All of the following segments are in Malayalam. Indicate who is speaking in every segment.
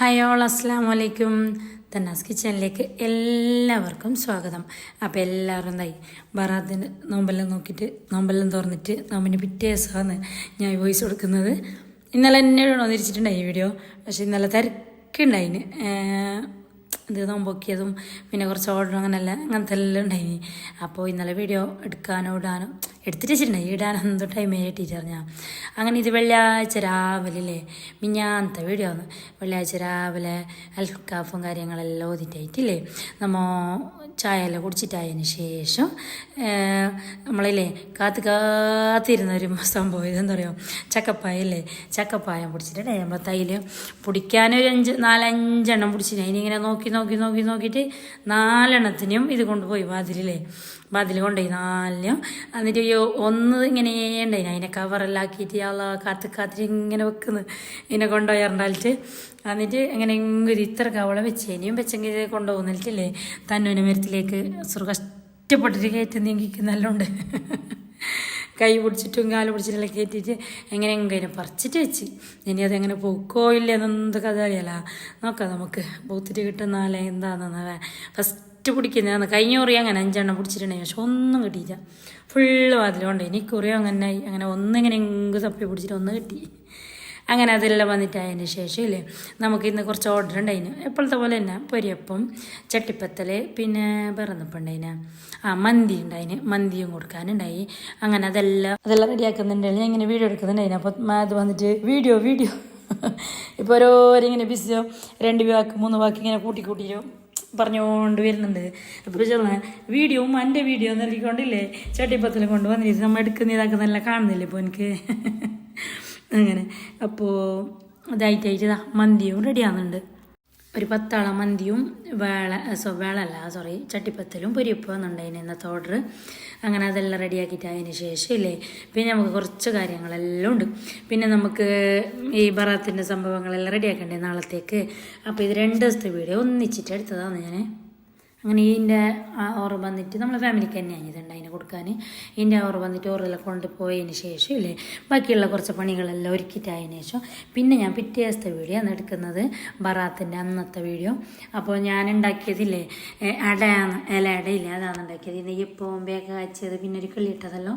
Speaker 1: ഹായ് ഓൾ അസ്സാം വലൈക്കും തന്നാസ് കിച്ചണിലേക്ക് എല്ലാവർക്കും സ്വാഗതം. അപ്പോൾ എല്ലാവരും എന്തായി ബറാത്തിന് നോമ്പെല്ലാം നോക്കിയിട്ട് നോമ്പെല്ലാം തുറന്നിട്ട് നോമ്പിന് പിറ്റേ ദിവസമാണ് ഞാൻ വോയിസ് കൊടുക്കുന്നത്. ഇന്നലെ എന്നോട് വന്നിരിച്ചിട്ടുണ്ടായി വീഡിയോ പക്ഷേ ഇന്നലെ തിരക്കുണ്ടായിന്. ഇത് നോമ്പൊക്കിയതും പിന്നെ കുറച്ച് ഓർഡർ അങ്ങനെയല്ല അങ്ങനത്തെ എല്ലാം ഉണ്ടായിനി. അപ്പോൾ ഇന്നലെ വീഡിയോ എടുക്കാനോ ഇടാനോ എടുത്തിട്ട് വെച്ചിട്ടുണ്ടായി. ഇടാനോ എന്തോ ടൈം കിട്ടിയിട്ട് ഞാൻ അങ്ങനെ ഇത് വെള്ളിയാഴ്ച രാവിലെ അല്ലേ മിഞ്ഞാന്നത്തെ വീഡിയോ ആണ്. വെള്ളിയാഴ്ച രാവിലെ അൽക്കാഫും കാര്യങ്ങളെല്ലാം ഓതിട്ടായിട്ടില്ലേ നമ്മ ചായ എല്ലാം കുടിച്ചിട്ടായതിന് ശേഷം നമ്മളില്ലേ കാത്ത് കാത്തിരുന്ന ഒരു സംഭവം ഇതെന്താ പറയുക ചക്കപ്പായല്ലേ? ചക്കപ്പായം പിടിച്ചിട്ടേ നമ്മളെ തൈൽ പൊടിക്കാനൊരു അഞ്ച് നാലഞ്ചെണ്ണം പിടിച്ചിട്ട് അതിനിങ്ങനെ നോക്കി നോക്കി നോക്കി നോക്കിയിട്ട് നാലെണ്ണത്തിനും ഇത് കൊണ്ടുപോയി വാതിലില്ലേ വാതിൽ കൊണ്ടുപോയി നാലും എന്നിട്ട് അയ്യോ ഒന്ന് ഇങ്ങനെ ഉണ്ടായി അതിനെ കവറെല്ലാം ആക്കിയിട്ട് അല്ല കാത്ത് കാത്തിട്ട് ഇങ്ങനെ വെക്കുന്നു. ഇതിനെ കൊണ്ടുപോയി ഇറണ്ടാലിട്ട് എന്നിട്ട് ഇങ്ങനെ ഇങ്ങനെ ഇത്ര കവള വെച്ച് ഇനിയും വെച്ചെങ്കിൽ കൊണ്ടുപോകുന്നില്ലേ? തന്നൂന മരത്തിലേക്ക് സുഖ കഷ്ടപ്പെട്ടിട്ട് കയറ്റി നല്ലോണ്ട്. കൈ പിടിച്ചിട്ടും കാൽ പിടിച്ചിട്ടെല്ലാം കയറ്റിയിട്ട് എങ്ങനെ എങ്ങനെ പറിച്ചിട്ട് വെച്ച്. ഇനി അതെങ്ങനെ പൊക്കോ ഇല്ല എന്നൊന്നും കഥ അറിയാലോ. നോക്കാം നമുക്ക്. പൂത്തിട്ട് കിട്ടുന്ന ആലെ എന്താണെന്ന് ഫസ്റ്റ് പിടിക്കുന്നതാണ് കഴിഞ്ഞ കുറി അങ്ങനെ അഞ്ചെണ്ണം പിടിച്ചിട്ടുണ്ടായി പക്ഷെ ഒന്നും കിട്ടിയില്ല. ഫുള്ള് അതിലുണ്ട് ഇനി കുറേ അങ്ങനെ ആയി അങ്ങനെ ഒന്നിങ്ങനെ എങ്കിൽ സപ്പി പിടിച്ചിട്ട് ഒന്ന് കിട്ടി. അങ്ങനെ അതെല്ലാം വന്നിട്ടായതിന് ശേഷം ഇല്ലേ നമുക്ക് ഇന്ന് കുറച്ച് ഓർഡർ ഉണ്ടായിന് എപ്പോഴത്തെ പോലെ തന്നെ പൊരിയപ്പം ചട്ടിപ്പത്തൽ പിന്നെ പിറന്നപ്പുണ്ടായിന്. ആ മന്തി ഉണ്ടായിന്. മന്തിയും കൊടുക്കാനുണ്ടായി. അങ്ങനെ അതെല്ലാം അതെല്ലാം റെഡിയാക്കുന്നുണ്ടായിരുന്നു ഞാൻ ഇങ്ങനെ വീഡിയോ എടുക്കുന്നുണ്ടായിന് അപ്പോൾ അത് വന്നിട്ട് വീഡിയോ വീഡിയോ ഇപ്പോൾ ഓരോരിങ്ങനെ ബിസിയോ രണ്ട് വാക്ക് മൂന്ന് വാക്ക് ഇങ്ങനെ കൂട്ടി പറഞ്ഞുകൊണ്ട് വരുന്നുണ്ട്. അപ്പോൾ ചെന്ന വീഡിയോ എന്റെ വീഡിയോ നൽകിക്കൊണ്ടില്ലേ? ചട്ടിപ്പത്തിൽ കൊണ്ട് വന്നിട്ട് നമ്മൾ എടുക്കുന്ന ഇതാക്കുന്നെല്ലാം കാണുന്നില്ലേ ഇപ്പോൾ എനിക്ക്? അങ്ങനെ. അപ്പോൾ ഇതായിട്ടായിട്ട് ഇതാ മന്തിയും റെഡി ആകുന്നുണ്ട് ഒരു പത്താള മന്തിയും വേള സോ വേളല്ല സോറി ചട്ടിപ്പത്തലും പൊരിയപ്പം എന്നുണ്ടായിന് ഇന്നത്തെ ഓർഡർ അങ്ങനെ അതെല്ലാം റെഡിയാക്കിയിട്ട് അതിന് ശേഷം ഇല്ലേ? പിന്നെ നമുക്ക് കുറച്ച് കാര്യങ്ങളെല്ലാം ഉണ്ട്. പിന്നെ നമുക്ക് ഈ ബറാത്തിന്റെ സംഭവങ്ങളെല്ലാം റെഡിയാക്കണ്ടേ നാളത്തേക്ക്? അപ്പോൾ ഇത് രണ്ട് ദിവസത്തെ വീഡിയോ ഒന്നിച്ചിട്ട് എടുത്തതാണ് ഞാൻ അങ്ങനെ ഇതിന്റെ ഓറ് വന്നിട്ട് നമ്മൾ ഫാമിലിക്ക് തന്നെയാണ് ഇതുണ്ട് അതിനെ കൊടുക്കാൻ. ഇതിന്റെ ഓറ് വന്നിട്ട് ഓറെല്ലാം കൊണ്ടുപോയതിന് ശേഷം ഇല്ലേ ബാക്കിയുള്ള കുറച്ച് പണികളെല്ലാം ഒരുക്കിയിട്ടായതിനു ശേഷം പിന്നെ ഞാൻ പിറ്റേ ദിവസത്തെ വീഡിയോ ആണ് എടുക്കുന്നത് ബറാത്തിന്റെ അന്നത്തെ വീഡിയോ അപ്പോൾ ഞാൻ ഉണ്ടാക്കിയതില്ലേ അടയാണ് ഇല അടയില്ലേ അതാണ് ഉണ്ടാക്കിയത്. നെയ്യപ്പവും ബേക്ക കാച്ചത് പിന്നെ ഒരു കിള്ളിയിട്ടതെല്ലാം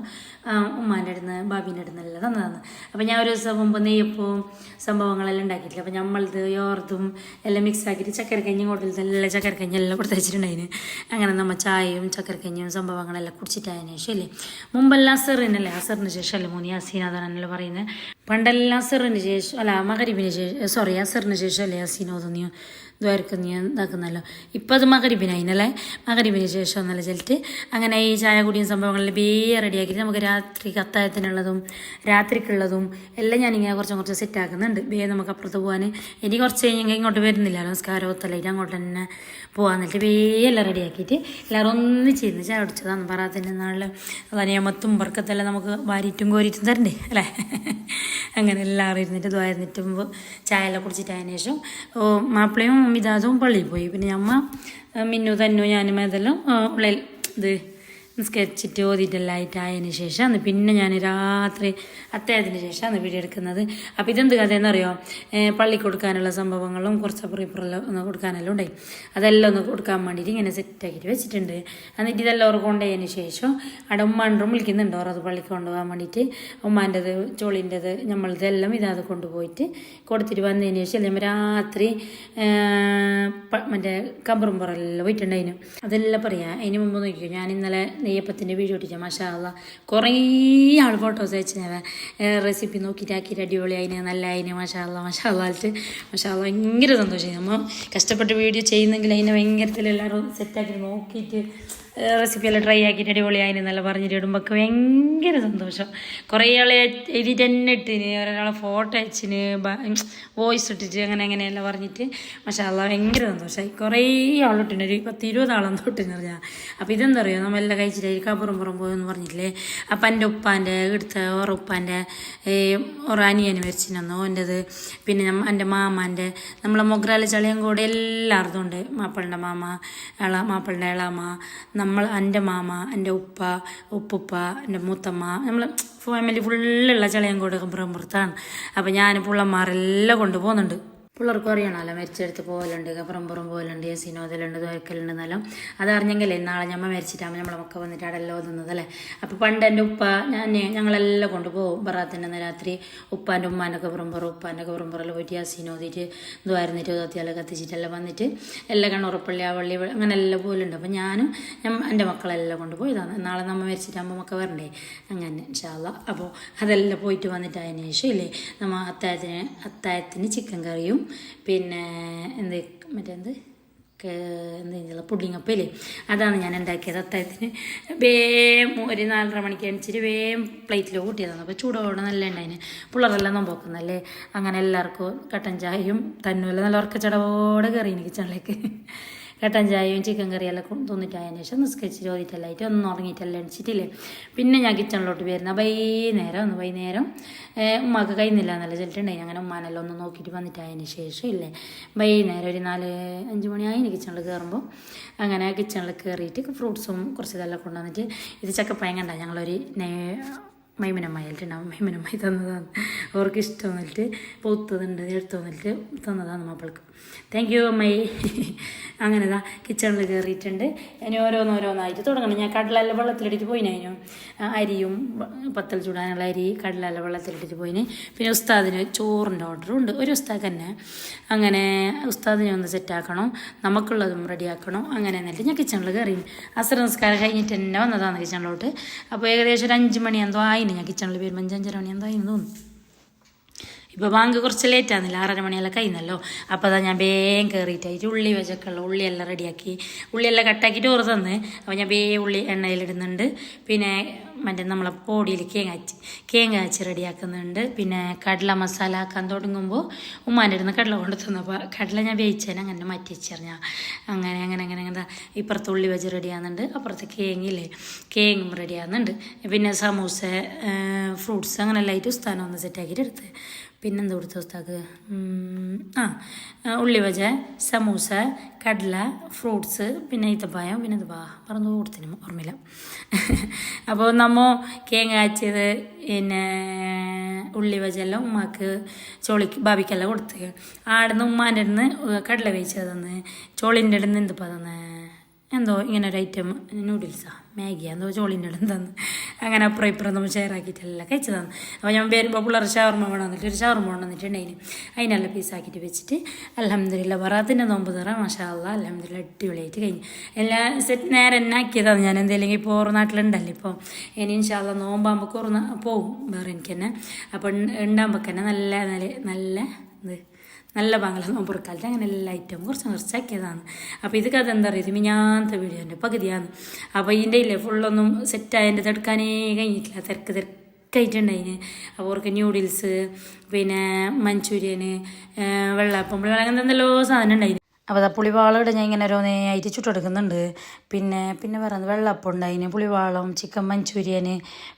Speaker 1: ഉമ്മാന്റെ അടുന്ന് ബാബീന്റെ അടുന്നെല്ലാം തന്നതാണ്. അപ്പോൾ ഞാൻ ഒരു ദിവസം മുമ്പ് നെയ്യപ്പവും സംഭവങ്ങളെല്ലാം ഉണ്ടാക്കിയിട്ടില്ല. അപ്പോൾ നമ്മളിത് യോർത്തും എല്ലാം മിക്സ് ആക്കിയിട്ട് ചക്കരക്കഞ്ഞി കൊടുത്തിട്ട് നല്ല ചക്കരക്കഞ്ഞി എല്ലാം കൊടുത്ത് വെച്ചിട്ടുണ്ടായിരുന്നു അങ്ങനെ നമ്മൾ ചായയും ചക്കരക്കഞ്ഞിയും സംഭവങ്ങളെല്ലാം കുടിച്ചിട്ടായതിനു ശേഷം അല്ലേ മുമ്പെല്ലാം അസറിനല്ലേ അസറിന് ശേഷം അല്ലേ മൂന്ന് യാസീൻ അതാണല്ലോ പറയുന്നത്? പണ്ടെല്ലാം അസറിന് ശേഷം അല്ല മകരിബിന് ശേഷം സോറി അസറിന് ശേഷം അല്ലേ യാസീൻ ഓതുന്നിയോ നീ ഇതാക്കുന്നല്ലോ. ഇപ്പം അത് മകരിബിനായിനല്ലേ മകരിബിന് ശേഷം ഒന്നല്ല ചെലിട്ട് അങ്ങനെ ഈ ചായ കുടിയും സംഭവങ്ങളിൽ ബേ റെഡിയാക്കിയിട്ട് നമുക്ക് രാത്രി കത്തായത്തിനുള്ളതും രാത്രിക്കുള്ളതും എല്ലാം ഞാനിങ്ങനെ കുറച്ചും കുറച്ച് സെറ്റ് ആക്കുന്നുണ്ട്. ബേ നമുക്ക് അപ്പുറത്ത് പോകാൻ ഇനി കുറച്ച് കഴിഞ്ഞെങ്കിൽ ഇങ്ങോട്ട് വരുന്നില്ല. നമസ്കാരം ഒത്തലായിട്ട് അങ്ങോട്ട് തന്നെ പോകാൻ എന്നിട്ട് എല്ലാം റെഡിയാക്കിയിട്ട് എല്ലാവരും ഒന്നിച്ച് ഇരുന്ന് ചായ കുടിച്ചതാണ്. പറയാത്തിന്റെ നാളിൽ അതനിയമത്തും വർക്കത്തെല്ലാം നമുക്ക് വാരിയിട്ടും കോരിയിട്ടും തരണ്ടേ? അല്ലേ? അങ്ങനെ എല്ലാവരും ഇരുന്നിട്ട് ദ്വാരുന്നിട്ടുമ്പോൾ ചായ എല്ലാം ശേഷം മാപ്പിളയും മിതാതും പള്ളിയിൽ പോയി. പിന്നെ അമ്മ മിന്നു തന്നു ഞാനും അതെല്ലാം ഉള്ളിൽ ഇത് സ്കെച്ചിട്ട് ഓതിയിട്ടെല്ലാം ആയതിനു ശേഷമാണ് പിന്നെ ഞാൻ രാത്രി അത്തായത്തിന് ശേഷമാണ് വീഡിയോ എടുക്കുന്നത്. അപ്പോൾ ഇതെന്ത് കഥയെന്ന് അറിയോ പള്ളി കൊടുക്കാനുള്ള സംഭവങ്ങളും കുറച്ച് അപ്പുറം ഒന്ന് കൊടുക്കാനെല്ലാം ഉണ്ടായി. അതെല്ലാം ഒന്ന് കൊടുക്കാൻ വേണ്ടിയിട്ട് ഇങ്ങനെ സെറ്റാക്കിയിട്ട് വെച്ചിട്ടുണ്ട്. എന്നിട്ട് ഇതെല്ലാം ഓർ കൊണ്ടുപോയതിന് ശേഷം അവിടെ ഉമ്മാണ്ടും വിളിക്കുന്നുണ്ട് ഓർ അത് പള്ളിക്ക് കൊണ്ടുപോകാൻ വേണ്ടിയിട്ട്. ഉമ്മാന്റെത് ചോളിന്റെത് നമ്മളിതെല്ലാം ഇതാത് കൊണ്ടുപോയിട്ട് കൊടുത്തിട്ട് വന്നതിന് ശേഷം അല്ലെങ്കിൽ രാത്രി മറ്റേ കമ്പറും പുറമെല്ലാം പോയിട്ടുണ്ടായിരുന്നു അതെല്ലാം പറയാം. അതിന് മുമ്പ് നോക്കിയോ ഞാൻ ഇന്നലെ നെയ്യപ്പത്തിന്റെ വീഡിയോ ഇട്ടിച്ച മഷാല്ല കുറേ ആൾ ഫോട്ടോസ് അയച്ചു ഞാൻ റെസിപ്പി നോക്കിയിട്ട് ആക്കിയിട്ട് അടിപൊളി അതിന് നല്ല അതിന് മഷാല്ല മഷാല്ലായിട്ട് മഷാല്ല ഭയങ്കര സന്തോഷമായി. നമ്മൾ കഷ്ടപ്പെട്ട് വീഡിയോ ചെയ്യുന്നെങ്കിൽ അതിനെ ഭയങ്കരത്തിൽ എല്ലാവരും സെറ്റാക്കി നോക്കിയിട്ട് റെസിപ്പി എല്ലാം ട്രൈ ആക്കിയിട്ട് അടിപൊളിയായി എന്നല്ല പറഞ്ഞിട്ട് ഇടുമ്പോൾ ഭയങ്കര സന്തോഷം. കുറേ ആളെ എഡിറ്റ് തന്നെ ഇട്ടിന് ഒരാളെ ഫോട്ടോ അയച്ചിന് വോയിസ് ഇട്ടിട്ട് അങ്ങനെ അങ്ങനെയെല്ലാം പറഞ്ഞിട്ട് പക്ഷേ അല്ല ഭയങ്കര സന്തോഷമായി കുറേ ആളിട്ടുണ്ട് ഒരു പത്ത് ഇരുപത് ആളെന്ന് അറിയാം അപ്പോൾ ഇതെന്താ പറയുക നമ്മളെല്ലാം കഴിച്ചിട്ടായി കബറും പുറം പോയെന്ന് പറഞ്ഞിട്ടില്ലേ അപ്പം എന്റെ ഉപ്പാന്റെ എടുത്ത ഓറുപ്പാന്റെ ഓറ അനിയന് മരിച്ചിനന്നു എന്റെത് പിന്നെ എന്റെ മാമാന്റെ നമ്മളെ മൊഗ്രാല കൂടെ എല്ലാവർക്കും ഉണ്ട്. മാപ്പിളിന്റെ മാമ ഇള മാപ്പിളിന്റെ ഇളാമ നമ്മൾ എന്റെ മാമ എന്റെ ഉപ്പ ഉപ്പുപ്പ എന്റെ മൂത്തമ്മ നമ്മൾ ഫാമിലി ഫുള്ളുള്ള ചളയങ്കോട് പുറത്താണ് അപ്പോൾ ഞാൻ പുള്ളന്മാരെല്ലാം കൊണ്ടുപോകുന്നുണ്ട്. പിള്ളേർക്കും അറിയണമല്ലോ. മരിച്ചെടുത്ത് പോകലുണ്ട് പറമ്പുറം പുറം പോകലുണ്ട് സിനോദലുണ്ട് ദ്വരക്കലുണ്ട് എന്നെല്ലാം. അതറിഞ്ഞെങ്കിലേ നാളെ ഞമ്മ മരിച്ചിട്ടാകുമ്പോൾ നമ്മളെ മക്ക വന്നിട്ട് അടല്ലോ തിന്നതല്ലേ അപ്പോൾ പണ്ട് എന്റെ ഉപ്പ ഞാൻ ഞങ്ങളെല്ലാം കൊണ്ടുപോകും ബറാത്തിന്റെ അന്ന് രാത്രി ഉപ്പാന്റെ ഉമ്മാന്റെ പുറം പുറം ഉപ്പാന്റെ ഒക്കെ പുറം പോയിട്ട് യസീനോതിട്ട് ദ്വാരുന്നിട്ട് തോത്തിയാലും കത്തിച്ചിട്ടെല്ലാം വന്നിട്ട് എല്ലാ കണ്ണുറപ്പള്ളി ആ വള്ളി അങ്ങനെ എല്ലാം പോലുണ്ട് അപ്പോൾ ഞാനും എന്റെ മക്കളെല്ലാം കൊണ്ടുപോയതാണ് നാളെ നമ്മൾ മരിച്ചിട്ടാകുമ്പോൾ മക്ക വരണ്ടേ? അങ്ങനെ ഇൻഷാല്ല അപ്പോൾ അതെല്ലാം പോയിട്ട് വന്നിട്ട് അതിന് ശേഷം ഇല്ലേ നമ്മൾ അത്തായത്തിന് അത്തായത്തിന് ചിക്കൻ കറിയും പിന്നെ എന്ത് മറ്റെന്ത് എന്തെങ്കിലും പുഡിങ്ങപ്പല്ലേ അതാണ് ഞാൻ ഉണ്ടാക്കിയത് അത്തായത്തിന്. വേം ഒരു നാലര മണിക്ക് അണിച്ചിട്ട് വേം പ്ലേറ്റിൽ കൂട്ടിയതാണ്. അപ്പോൾ ചൂടോടെ നല്ല ഉണ്ടായിന് പിള്ളേരെല്ലാം നോമ്പോക്കുന്നല്ലേ അങ്ങനെ എല്ലാവർക്കും കട്ടൻ ചായയും തന്നുമല്ല നല്ല ഉറക്കച്ചടവോടെ കയറി എനിക്ക് കിച്ചണിലേക്ക് കട്ടൻ ചായയും ചിക്കൻ കറിയെല്ലാം തിന്നിട്ട് അതിന് ശേഷം നിസ്കരിച്ച് ചോദിച്ചല്ലായിട്ട് ഒന്നും ഉറങ്ങിയിട്ടെല്ലാം എണിച്ചിട്ടില്ലേ. പിന്നെ ഞാൻ കിച്ചണിലോട്ട് വരുന്ന വൈകുന്നേരം ഒന്ന് വൈകുന്നേരം ഉമ്മാക്ക് കഴിയുന്നില്ല എന്നല്ല ചെല്ലിട്ടുണ്ടായി അങ്ങനെ ഉമ്മാനെല്ലാം ഒന്ന് നോക്കിയിട്ട് വന്നിട്ടായതിന് ശേഷം ഇല്ലേ. വൈകുന്നേരം ഒരു നാല് അഞ്ച് മണിയായി കിച്ചണിൽ കയറുമ്പോൾ അങ്ങനെ കിച്ചണിൽ കയറിയിട്ട് ഫ്രൂട്ട്സും കുറച്ച് ഇതെല്ലാം കൊണ്ടുവന്നിട്ട് ഇത് ചക്കപ്പയം കണ്ട ഞങ്ങളൊരു മൈമനമ്മായിട്ടുണ്ടാവും മൈമനമ്മായി തന്നതാണ്. അവർക്ക് ഇഷ്ടം വന്നിട്ട് പൊത്തതുണ്ട് എടുത്തു വന്നിട്ട് തന്നതാണ് മക്കൾക്ക് താങ്ക് യു അമ്മയെ അങ്ങനെ ഇതാ കിച്ചണിൽ കയറിയിട്ടുണ്ട് ഇനി ഓരോന്നോരോന്നായിട്ട് തുടങ്ങണം. ഞാൻ കടലല്ല വെള്ളത്തിലിട്ടിട്ട് പോയിന് അതിനു. അരിയും പത്തൽ ചൂടാനുള്ള അരി കടലല്ല വെള്ളത്തിലിട്ടിട്ട് പോയിന്. പിന്നെ ഉസ്താദിന് ചോറിന്റെ ഓർഡറും ഉണ്ട്. ഒരു ഉസ്താദ് തന്നെ. അങ്ങനെ ഉസ്താദിനെ ഒന്ന് സെറ്റാക്കണം നമുക്കുള്ളതും റെഡിയാക്കണം അങ്ങനെ എന്നിട്ട് ഞാൻ കിച്ചണിൽ കയറി അസർ നമസ്കാരം കഴിഞ്ഞിട്ട് തന്നെ വന്നതാണ് കിച്ചണിലോട്ട് അപ്പോൾ ഏകദേശം ഒരു അഞ്ച് മണി എന്തോ ആയിന് ഞാൻ കിച്ചണിൽ വരുമ്പോൾ അഞ്ചഞ്ചര മണി എന്തോ തോന്നുന്നു. ഇപ്പോൾ ബാങ്ക് കുറച്ച് ലേറ്റ് ആകുന്നില്ല ആറര മണിയെല്ലാം കഴിയുന്നല്ലോ അപ്പോൾ അതാ ഞാൻ വേഗം കയറിയിട്ടായിട്ട് ഉള്ളി വെച്ചൊക്കെയുള്ള ഉള്ളിയെല്ലാം റെഡിയാക്കി. ഉള്ളിയെല്ലാം കട്ടാക്കിയിട്ട് ഓറ് തന്ന്. അപ്പോൾ ഞാൻ വേ ഉള്ളി എണ്ണയിലിടുന്നുണ്ട് പിന്നെ മറ്റേ നമ്മളെ പൊടിയിൽ കേങ്ങാച്ചി കേങ്ങാച്ചി റെഡിയാക്കുന്നുണ്ട്. പിന്നെ കടല മസാല ആക്കാൻ തുടങ്ങുമ്പോൾ ഉമ്മാന്റെ അടുന്ന് കടല കൊണ്ട് തന്നപ്പോൾ കടല ഞാൻ വേവിച്ചാൽ അങ്ങനെ മാറ്റി വെച്ചറിഞ്ഞാൽ അങ്ങനെ അങ്ങനെ അങ്ങനെ അങ്ങനെ ഇപ്പുറത്ത് ഉള്ളി വെച്ച് റെഡിയാകുന്നുണ്ട്. അപ്പുറത്ത് കേങ്ങില്ലേ കേങ്ങും റെഡിയാകുന്നുണ്ട്. പിന്നെ സമൂസ ഫ്രൂട്ട്സ് അങ്ങനെ ലൈറ്റ് ഉസ്താനം ഒന്ന് സെറ്റാക്കിയിട്ട് എടുത്ത്. പിന്നെന്ത് കൊടുത്തു ഉസ്താക്ക് ആ ഉള്ളിവജ സമൂസ കടല ഫ്രൂട്ട്സ് പിന്നെ ഈത്തപ്പായം പിന്നെ ഇത് വാ പറഞ്ഞു കൊടുത്തിന് ഓർമ്മയില്ല. അപ്പോൾ നമ്മൾ കേങ്ങ കാച്ചിയത് പിന്നെ ഉള്ളിവജെല്ലാം ഉമ്മാക്ക് ചോളിക്ക് ബാബിക്കെല്ലാം കൊടുത്ത്. ആടുന്ന് ഉമ്മാന്റെ അടുന്ന് കടല വേവിച്ചത് തന്ന് ചോളിന്റെ അടുന്ന് എന്തിപ്പോൾ തന്നെ? എന്തോ ഇങ്ങനെ ഒരു ഐറ്റം നൂഡിൽസാ മാഗി എന്തോ ചോളിന്റെ ഇടം തന്നു അങ്ങനെ അപ്പുറം ഇപ്പുറം നമ്മൾ ഷെയർ ആക്കിയിട്ടല്ല കഴിച്ചു തന്നു അപ്പോൾ ഞാൻ വരുമ്പോൾ പിള്ളേർ ഷവർമ്മ വേണമെന്നിട്ട് ഒരു ഷവർമ്മ വേണമെന്നിട്ടുണ്ടെങ്കിൽ അതിനെല്ലാം പീസാക്കിയിട്ട് വെച്ചിട്ട് അലഹമ്മദില്ല വറാത്തിന്റെ നോമ്പ് തറ മഷാല്ല അലഹമ്മദില്ല അടിപൊളിയായിട്ട് കഴിഞ്ഞു. എല്ലാം സെറ്റ് നേരെ എന്നെ ആക്കിയതാണ് ഞാൻ. എന്തെങ്കിലും ഇപ്പോൾ ഓർ നാട്ടിലുണ്ടല്ലോ ഇപ്പോൾ ഇനി ഇൻഷാല്ല നോമ്പാകുമ്പോൾ കുറന്ന് പോകും വേറെ എനിക്ക് തന്നെ അപ്പോൾ ഉണ്ടാകുമ്പോൾ തന്നെ നല്ല നല്ല നല്ല ഇത് നല്ല ബാങ്കല നോമ്പുറക്കാലത്ത് അങ്ങനെ എല്ലാ ഐറ്റവും കുറച്ച് കുറച്ചാക്കിയതാണ് അപ്പോൾ ഇത് കഥ എന്താ പറയുക മിഞ്ഞാത്ത വീഡിയോന്റെ പകുതിയാണ്. അപ്പോൾ ഇതിന്റെ ഇല്ലേ ഫുള്ളൊന്നും സെറ്റായതിന്റെ തെടുക്കാനേ കഴിഞ്ഞിട്ടില്ല. തിരക്ക് തിരക്കായിട്ടുണ്ടതിന് അപ്പോൾ അവർക്ക് ന്യൂഡിൽസ് പിന്നെ മഞ്ചൂരിയന് വെള്ളപ്പം അങ്ങനെ എന്തെല്ലോ സാധനം ഉണ്ടായിന്. അപ്പോൾ പുളിവാളയുടെ ഞാൻ ഇങ്ങനെ ഓരോന്നേയായിട്ട് ചുട്ടെടുക്കുന്നുണ്ട്. പിന്നെ പിന്നെ പറയുന്നത് വെള്ളപ്പം ഉണ്ടായിന് പുളിവാളം ചിക്കൻ മഞ്ചൂരിയൻ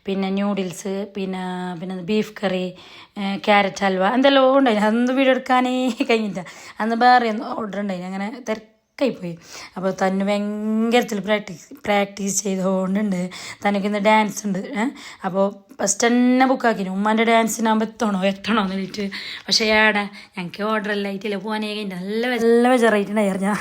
Speaker 1: പിന്നെ ന്യൂഡിൽസ് പിന്നെ പിന്നെ ബീഫ് കറി ക്യാരറ്റ് ഹൽവ എന്തെല്ലാം ഉണ്ടായിന്. അതൊന്നും വീഡിയോ എടുക്കാനേ കഴിഞ്ഞില്ല. അന്ന് വേറെ ഓർഡർ ഉണ്ടായിന്. അങ്ങനെ തിരക്ക് പോയി അപ്പോൾ തന്നെ ഭയങ്കരത്തിൽ പ്രാക്ടീസ് പ്രാക്ടീസ് ചെയ്തുകൊണ്ടുണ്ട് തനിക്ക് ഇന്ന് ഡാൻസ് ഉണ്ട്. അപ്പോൾ ഫസ്റ്റ് തന്നെ ബുക്കാക്കിന് ഉമ്മാന്റെ ഡാൻസിനാകുമ്പോൾ എത്തണോ എത്തണോ എന്ന് ചോദിച്ചിട്ട് പക്ഷേ ഏടാ ഞങ്ങൾക്ക് ഓർഡർ എല്ലാം ആയിട്ടില്ല. പോകാനേ കഴിഞ്ഞിട്ട് നല്ല നല്ല വിചാറായിട്ടുണ്ടായിരുന്നു ഞാൻ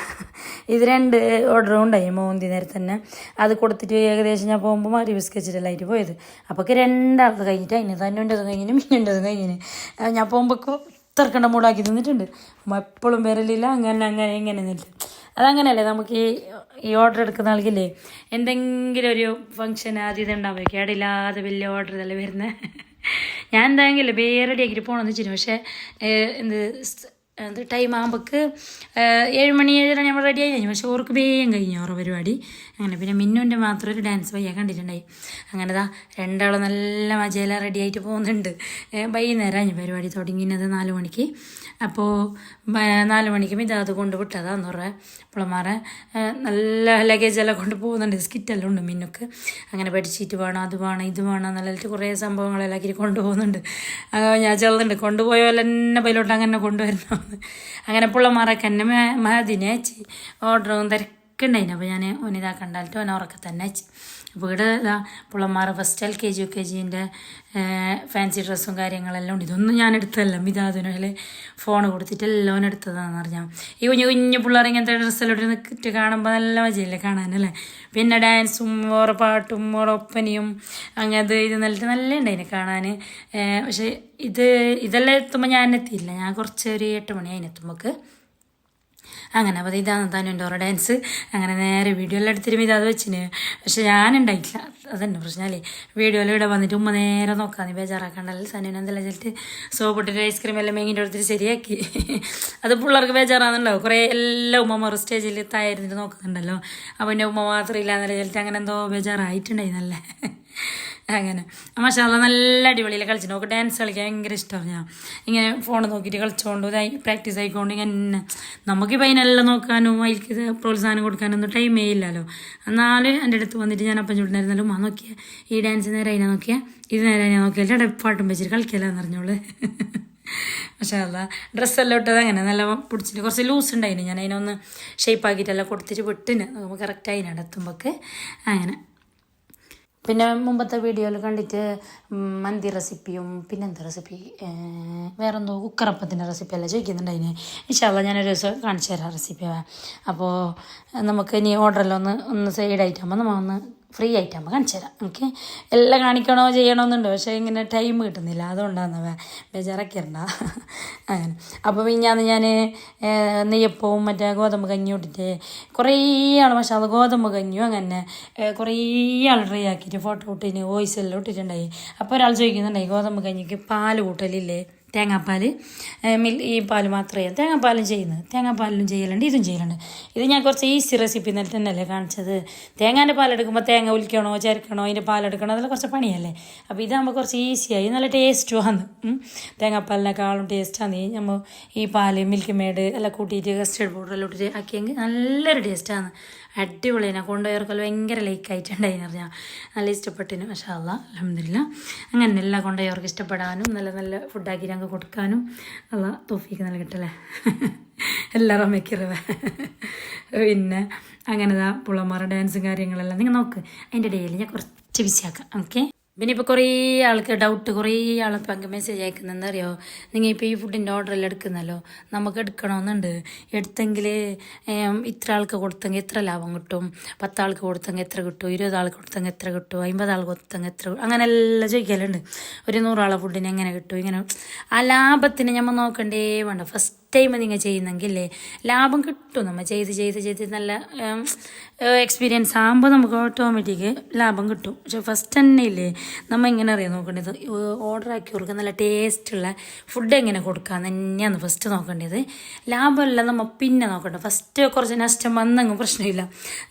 Speaker 1: ഇത് രണ്ട് ഓർഡറും ഉണ്ടായി മോന്തി നേരത്തെ തന്നെ. അത് കൊടുത്തിട്ട് ഏകദേശം ഞാൻ പോകുമ്പോൾ മാറി ബിസ്ക്കറ്റിലെല്ലാം ആയിട്ട് പോയത്. അപ്പോൾ രണ്ടാൾക്ക് കഴിഞ്ഞിട്ട് അതിന് തന്നുന്റെതും കഴിഞ്ഞിന് മിന്നുന്റെതും കഴിഞ്ഞിന്. ഞാൻ പോകുമ്പോൾ ഇത്രക്കണ്ട മൂടാക്കി തിന്നിട്ടുണ്ട് എപ്പോഴും വരലില്ല അങ്ങനെ അങ്ങനെ ഇങ്ങനെ നിന്നിട്ട് അതങ്ങനെയല്ലേ നമുക്ക് ഈ ഈ ഓർഡർ എടുക്കുന്ന ആൾക്കില്ലേ എന്തെങ്കിലും ഒരു ഫംഗ്ഷൻ ആദ്യം ഉണ്ടാവുമോ? കേടില്ലാതെ വലിയ ഓർഡർ ഇതല്ലേ വരുന്നത് ഞാൻ എന്തായെങ്കിലും വേറെ ആക്കിയിട്ട് പോകണമെന്ന് വെച്ചിരുന്നു. പക്ഷേ എന്ത് എന്ത് ടൈം ആകുമ്പോൾക്ക് ഏഴ് മണി ഏഴര നമ്മൾ റെഡി ആയി കഴിഞ്ഞു. പക്ഷെ ഓർക്ക് വേഗം കഴിഞ്ഞു ഓരോ പരിപാടി. അങ്ങനെ പിന്നെ മിന്നുവിന്റെ മാത്രം ഒരു ഡാൻസ് പയ്യ കണ്ടിട്ടുണ്ടായി. അങ്ങനെ ദാ രണ്ടാളും നല്ല മജയില റെഡി ആയിട്ട് പോകുന്നുണ്ട്. വൈകുന്നേരം പരിപാടി തുടങ്ങിയത് നാല് മണിക്ക്. അപ്പോൾ നാല് മണിക്ക് ഇത് അത് കൊണ്ട് വിട്ടതാന്ന് പറഞ്ഞ പിള്ളമാരെ നല്ല ലഗേജെല്ലാം കൊണ്ട് പോകുന്നുണ്ട്. സ്കിറ്റെല്ലാം ഉണ്ട് മിന്നുക്ക്. അങ്ങനെ പഠിച്ചിട്ട് വേണം അത് വേണം ഇത് വേണം എന്നെല്ലാം കുറേ സംഭവങ്ങളെല്ലാം ആക്കി കൊണ്ടുപോകുന്നുണ്ട് ഞാൻ ചെറുതുണ്ട്. കൊണ്ടുപോയാൽ എന്നെ പൈലോട്ട് അങ്ങനെ കൊണ്ടുവരണമെന്ന് അങ്ങനെ പിള്ളമാരൊക്കെ എന്നെ മഹദിനെ ഓർഡറും തിരക്കുണ്ടായിരുന്നു. അപ്പോൾ ഞാൻ ഓനിതാ കണ്ടാലിട്ട് ഓനെ ഉറക്കെ തന്നെ ഇവിടെ ഇതാ പുള്ളന്മാർ first L K G U K ജിന്റെ fancy ഡ്രസ്സും കാര്യങ്ങളെല്ലാം ഉണ്ട്. ഇതൊന്നും ഞാൻ എടുത്തതല്ല. മിതാദിനെ ഫോൺ കൊടുത്തിട്ട് എല്ലാം എടുത്തതാണെന്ന് അറിഞ്ഞാൽ ഈ കുഞ്ഞു കുഞ്ഞു പിള്ളേർ ഇങ്ങനത്തെ ഡ്രസ്സെല്ലാം ഇട്ട് നിൽക്കിട്ട് കാണുമ്പോൾ നല്ല മജയില്ലേ കാണാനല്ലേ? പിന്നെ ഡാൻസും ഓരോ പാട്ടും ഓരോ ഒപ്പനയും അങ്ങനത്തെ ഇത് നല്ല നല്ല ഉണ്ടായിന് കാണാൻ പക്ഷേ ഇത് ഇതെല്ലാം എത്തുമ്പോൾ ഞാൻ എത്തിയില്ല. ഞാൻ കുറച്ച് ഒരു എട്ട് മണി അതിനെത്തുമ്പോൾക്ക് അങ്ങനെ അപ്പോൾ ഇതാണ് താനുന്റെ ഓരോ ഡാൻസ് അങ്ങനെ നേരെ വീഡിയോയിൽ എടുത്തിരുമ്പോൾ ഇത് അത് വെച്ചിന്. പക്ഷെ ഞാനുണ്ടായിട്ടില്ല. അതന്നെ പ്രശ്നമല്ലേ വീഡിയോയിൽ ഇവിടെ വന്നിട്ട് ഉമ്മ നേരെ നോക്കാം നീ ബേജാറാക്കണ്ടല്ലോ സനുവിനെ എന്തെല്ലാം ചെല്ലിട്ട് സോപ്പിട്ടിട്ട് ഐസ്ക്രീം എല്ലാം മേങ്ങിന്റെ എടുത്തിട്ട് ശരിയാക്കി. അത് പിള്ളേർക്ക് ബേജാറാണെന്നുണ്ടോ കുറേ എല്ലാ ഉമ്മമാർ സ്റ്റേജിൽ തായിരുന്നിട്ട് നോക്കുന്നുണ്ടല്ലോ. അപ്പോൾ എന്റെ ഉമ്മ മാത്രം ഇല്ലാന്നല്ല ചെല്ലിട്ട് അങ്ങനെ എന്തോ ബേജാറായിട്ടുണ്ടായി നല്ല. അങ്ങനെ. മഷാല നല്ല അടിപൊളിയിൽ കളിച്ചു നോക്ക് ഡാൻസ് കളിക്കാൻ ഭയങ്കര ഇഷ്ടമാണ് ഞാൻ. ഇങ്ങനെ ഫോൺ നോക്കിയിട്ട് കളിച്ചുകൊണ്ട് ഇതായി പ്രാക്ടീസ് ആയിക്കൊണ്ട് ഇങ്ങനെ നമുക്കിപ്പോൾ അതിനെല്ലാം നോക്കാനും അതിലേക്ക് പ്രോത്സാഹനം കൊടുക്കാനും ഒന്നും ടൈമേ ഇല്ലല്ലോ. എന്നാലും എന്റെ അടുത്ത് വന്നിട്ട് ഞാൻ അപ്പം ചൂടിനായിരുന്നാലും മാ നോക്കിയ ഈ ഡാൻസ് നേരെ അതിനെ നോക്കിയാൽ ഇത് നേരെ അതിനെ നോക്കിയാൽ ഇട പാട്ടും വെച്ചിട്ട് കളിക്കലാന്ന് പറഞ്ഞോളൂ മഷാല ഡ്രസ്സെല്ലാം ഇട്ടത് അങ്ങനെ നല്ല പിടിച്ചിട്ട് കുറച്ച് ലൂസ് ഉണ്ടായിന് ഞാൻ. അതിനൊന്ന് ഷേപ്പാക്കിയിട്ടെല്ലാം കൊടുത്തിട്ട് വിട്ടിന്. നമുക്ക് കറക്റ്റ് അതിനാണ് എത്തുമ്പോൾക്ക് അങ്ങനെ. പിന്നെ മുമ്പത്തെ വീഡിയോയിൽ കണ്ടിട്ട് മന്തി റെസിപ്പിയും പിന്നെ പിന്നെന്താ റെസിപ്പി? വേറെന്തോ കുക്കറപ്പത്തിന്റെ റെസിപ്പി എല്ലാം ചോദിക്കുന്നുണ്ടായിന്? ഇഷ്ടമല്ല ഞാനൊരു ദിവസം കാണിച്ചു തരാം റെസിപ്പി അപ്പോൾ നമുക്ക് ഇനി ഓർഡറെല്ലാം ഒന്ന് ഒന്ന് സൈഡായിട്ടാകുമ്പോൾ നമ്മൾ ഒന്ന് ഫ്രീ ആയിട്ട് നമ്മൾ കാണിച്ചു തരാം. ഓക്കെ എല്ലാം കാണിക്കണോ ചെയ്യണമെന്നുണ്ട് പക്ഷേ ഇങ്ങനെ ടൈം കിട്ടുന്നില്ല. അതുകൊണ്ടാണ് ബേജാറാക്കിരണ്ട അങ്ങനെ. അപ്പോൾ ഞാൻ ഞാൻ നെയ്യപ്പവും മറ്റേ ഗോതമ്പ് കഞ്ഞി ഇട്ടിട്ട് കുറേ ആൾ പക്ഷേ അത് ഗോതമ്പ് കഞ്ഞിയും അങ്ങനെ കുറേ ആൾ ട്രൈ ആക്കിയിട്ട് ഫോട്ടോ ഇട്ടിന് വോയിസ് എല്ലാം ഇട്ടിട്ടുണ്ടായി. അപ്പോൾ ഒരാൾ ചോദിക്കുന്നുണ്ടായി ഗോതമ്പ് കഞ്ഞിക്ക് പാൽ കൂട്ടലില്ലേ? തേങ്ങാപ്പാൽ മിൽ ഈ പാൽ മാത്രമേ തേങ്ങാപ്പാലും ചെയ്യുന്നത്. തേങ്ങാപ്പാലിലും ചെയ്യലുണ്ട് ഇതും ചെയ്യലുണ്ട്. ഇത് ഞാൻ കുറച്ച് ഈസി റെസിപ്പി എന്നിട്ട് തന്നെയല്ലേ കാണിച്ചത്. തേങ്ങാന്റെ പാലെടുക്കുമ്പോൾ തേങ്ങ ഉലിക്കണോ ചേർക്കണോ അതിന്റെ പാലെടുക്കണോ അതെല്ലാം കുറച്ച് പണിയല്ലേ? അപ്പോൾ ഇതാകുമ്പോൾ കുറച്ച് ഈസിയായി നല്ല ടേസ്റ്റുമാണ് തേങ്ങാപ്പാലിനേക്കാളും ടേസ്റ്റാണ് ഈ നമ്മൾ ഈ പാൽ മിൽക്ക് മേഡ് എല്ലാം കൂട്ടിയിട്ട് കസ്റ്റേർഡ് പൗഡറെല്ലാം ഇട്ടിട്ട് ആക്കിയെങ്കിൽ നല്ലൊരു ടേസ്റ്റാണ് അടിപൊളിയാണ് കൊണ്ടുപോയവർക്കെല്ലാം ഭയങ്കര ലൈക്കായിട്ടുണ്ടായി പറഞ്ഞാൽ നല്ല ഇഷ്ടപ്പെട്ടിന് പക്ഷേ അല്ല അലഹമില്ല അങ്ങനെ എല്ലാം കൊണ്ടുപോയവർക്ക് ഇഷ്ടപ്പെടാനും നല്ല നല്ല ഫുഡാക്കി ഞങ്ങൾക്ക് കൊടുക്കാനും അല്ല തോഫിക്ക് നൽകട്ടെ കിട്ടല്ലേ എല്ലാവരും അമ്മയ്ക്കറിവ് പിന്നെ അങ്ങനെതാ പുള്ളമാരുടെ ഡാൻസും കാര്യങ്ങളെല്ലാം. നിങ്ങൾ നോക്ക് അതിന്റെ ഇടയിൽ ഞാൻ കുറച്ച് ബിസിയാക്കാം ഓക്കെ പിന്നെ ഇപ്പോൾ കുറേ ആൾക്ക് ഡൗട്ട് കുറേ ആൾ പങ്ക് മെസ്സേജ് അയക്കുന്നത് അറിയോ നിങ്ങൾ ഇപ്പോൾ ഈ ഫുഡിന്റെ ഓർഡറെല്ലാം എടുക്കുന്നല്ലോ? നമുക്ക് എടുക്കണമെന്നുണ്ട് എടുത്തെങ്കിൽ ഇത്ര ആൾക്ക് കൊടുത്തെങ്കിൽ എത്ര ലാഭം കിട്ടും? പത്താൾക്ക് കൊടുത്തെങ്കിൽ എത്ര കിട്ടും? ഇരുപത് ആൾക്ക് കൊടുത്തെങ്കിൽ എത്ര കിട്ടും? അമ്പത് ആൾക്ക് കൊടുത്തെങ്കിൽ എത്ര അങ്ങനെ എല്ലാം ചോദിക്കലുണ്ട്. ഒരു നൂറാളെ ഫുഡിന് എങ്ങനെ കിട്ടും? ഇങ്ങനെ. ആ ലാഭത്തിന് നമ്മൾ നോക്കണ്ടേ വേണ്ട. ഫസ്റ്റ് ടൈം നിങ്ങൾ ചെയ്യുന്നെങ്കിൽ ലാഭം കിട്ടും. നമ്മൾ ചെയ്ത് ചെയ്ത് ചെയ്ത് നല്ല എക്സ്പീരിയൻസ് ആകുമ്പോൾ നമുക്ക് ഓട്ടോമാറ്റിക് ലാഭം കിട്ടും. പക്ഷെ ഫസ്റ്റ് തന്നെ ഇല്ലേ നമ്മൾ ഇങ്ങനെ അറിയാം നോക്കേണ്ടത്? ഓർഡർ ആക്കിയവർക്ക് നല്ല ടേസ്റ്റുള്ള ഫുഡ് എങ്ങനെ കൊടുക്കുക തന്നെയാണ് ഫസ്റ്റ് നോക്കേണ്ടത്. ലാഭമല്ല നമ്മൾ പിന്നെ നോക്കണ്ട. ഫസ്റ്റ് കുറച്ച് നഷ്ടം വന്നെങ്കിൽ പ്രശ്നമില്ല.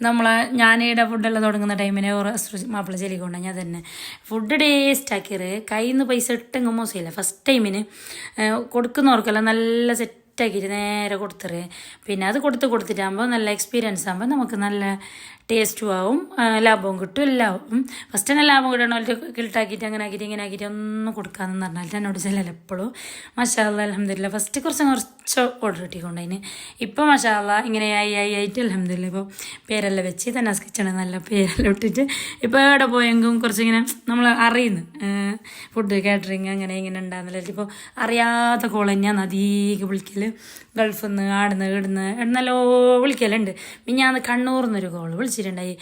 Speaker 1: നമ്മൾ ഞാനീടെ ഫുഡെല്ലാം തുടങ്ങുന്ന ടൈമിനെ മാപ്പിള ചെലിക്കൊണ്ട് ഞാൻ തന്നെ. ഫുഡ് ടേസ്റ്റ് ആക്കിയത് കയ്യിൽ നിന്ന് പൈസ ഇട്ടെങ്കിൽ മോശമില്ല. ഫസ്റ്റ് ടൈമിന് കൊടുക്കുന്നവർക്കെല്ലാം നല്ല സെറ്റ് സെറ്റാക്കിയിട്ട് നേരെ കൊടുത്തറ്. പിന്നെ അത് കൊടുത്ത് കൊടുത്തിട്ടാകുമ്പോൾ നല്ല എക്സ്പീരിയൻസ് ആകുമ്പോൾ നമുക്ക് നല്ല ടേസ്റ്റും ആവും ലാഭവും കിട്ടും എല്ലാം ആവും ഫസ്റ്റ് തന്നെ ലാഭം കിട്ടണം ഒരു കിട്ടാക്കിയിട്ട് അങ്ങനെ ആക്കിയിട്ട് ഇങ്ങനെ ആക്കിയിട്ട് ഒന്നും കൊടുക്കാമെന്ന് പറഞ്ഞാൽ എന്നോട് ചില എപ്പോഴും മഷാല അലഹമില്ല ഫസ്റ്റ് കുറച്ച് കുറച്ച് ഓർഡർ കിട്ടിക്കൊണ്ടതിന് ഇപ്പോൾ മഷാല ഇങ്ങനെ ആയി ആയി ആയിട്ട് അലഹമില്ല ഇപ്പോൾ പേരെല്ലാം വെച്ച് തന്നെ കിച്ചണ് നല്ല പേരെല്ലാം ഇട്ടിട്ട്. ഇപ്പോൾ എവിടെ പോയെങ്കിലും കുറച്ചിങ്ങനെ നമ്മൾ അറിയുന്നു. ഫുഡ് കാറ്ററിങ് അങ്ങനെ ഇങ്ങനെ ഉണ്ടാകുന്നില്ല ഇപ്പോൾ അറിയാത്ത കോൾ തന്നെയാണ് അധികം വിളിക്കൽ ഗൾഫിൽ നിന്ന് ആടുന്ന് ഇടുന്ന് ഇടുന്നല്ലോ വിളിക്കലുണ്ട്. പിന്നെ ഞാൻ കണ്ണൂർ നിന്നൊരു കോൾ വിളിച്ചിട്ടുണ്ടായി